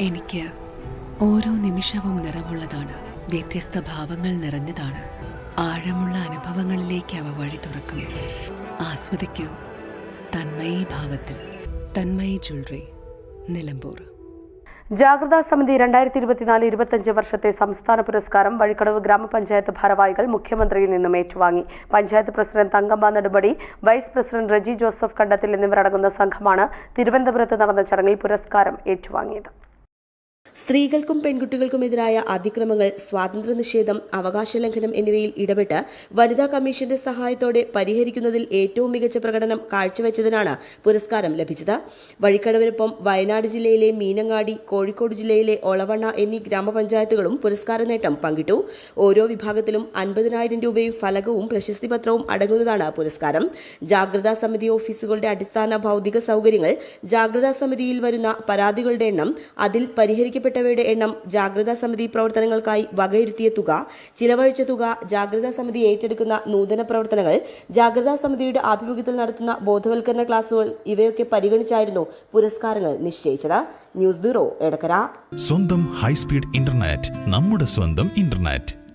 എനിക്ക് ഓരോ നിമിഷവും നിറവുള്ളതാണ്. വ്യത്യസ്ത ഭാവങ്ങൾ നിറഞ്ഞതാണ്. ആഴമുള്ള അനുഭവങ്ങളിലേക്ക് അവ വഴി തുറക്കുന്നു. ആസ്വദിക്കൂ. തന്മയി ഭാവത്തിൽ. തന്മയി ജ്വല്ലറി. നിലമ്പൂർ. ജാഗ്രതാ സമിതി രണ്ടായിരത്തി ഇരുപത്തിനാല് ഇരുപത്തഞ്ച് വർഷത്തെ സംസ്ഥാന പുരസ്കാരം വഴിക്കടവ് ഗ്രാമപഞ്ചായത്ത് ഭാരവാഹികൾ മുഖ്യമന്ത്രിയിൽ നിന്നും ഏറ്റുവാങ്ങി. Panchayat president Thankamma Nedupadi vice president Reji Joseph Kandathil എന്നിവരടങ്ങുന്ന സംഘമാണ് തിരുവനന്തപുരത്ത് നടന്ന ചടങ്ങിൽ പുരസ്കാരം ഏറ്റുവാങ്ങിയത്. സ്ത്രീകൾക്കും പെൺകുട്ടികൾക്കുമെതിരായ അതിക്രമങ്ങൾ സ്വാതന്ത്ര്യ നിഷേധം അവകാശ ലംഘനം എന്നിവയിൽ ഇടപെട്ട് വനിതാ കമ്മീഷന്റെ സഹായത്തോടെ പരിഹരിക്കുന്നതിൽ ഏറ്റവും മികച്ച പ്രകടനം കാഴ്ചവെച്ചതിനാണ് പുരസ്കാരം ലഭിച്ചത്. വഴിക്കടവിനൊപ്പം വയനാട് ജില്ലയിലെ മീനങ്ങാടി കോഴിക്കോട് ജില്ലയിലെ ഒളവണ്ണ എന്നീ ഗ്രാമപഞ്ചായത്തുകളും പുരസ്കാര നേട്ടം പങ്കിട്ടു. ഓരോ വിഭാഗത്തിലും അൻപതിനായിരം രൂപയും ഫലകവും പ്രശസ്തി പത്രവും അടങ്ങുന്നതാണ് പുരസ്കാരം. ജാഗ്രതാ സമിതി ഓഫീസുകളുടെ അടിസ്ഥാന ഭൌതിക സൌകര്യങ്ങൾ ജാഗ്രതാ സമിതിയിൽ വരുന്ന പരാതികളുടെ എണ്ണം അതിൽ പരിഹരിക്കപ്പെട്ടവയുടെ എണ്ണം ജാഗ്രതാ സമിതി പ്രവർത്തനങ്ങൾക്കായി വകയിരുത്തിയ തുക ചിലവഴിച്ച തുക ജാഗ്രതാ സമിതി ഏറ്റെടുക്കുന്ന നൂതന പ്രവർത്തനങ്ങൾ ജാഗ്രതാ സമിതിയുടെ ആഭിമുഖ്യത്തിൽ നടത്തുന്ന ബോധവൽക്കരണ ക്ലാസുകൾ ഇവയൊക്കെ പരിഗണിച്ചായിരുന്നു പുരസ്കാരങ്ങൾ നിശ്ചയിച്ചത്. News bureau Edakkara. സ്വന്തം ഹൈസ്പീഡ് ഇന്റർനെറ്റ് നമ്മുടെ സ്വന്തം ഇന്റർനെറ്റ്.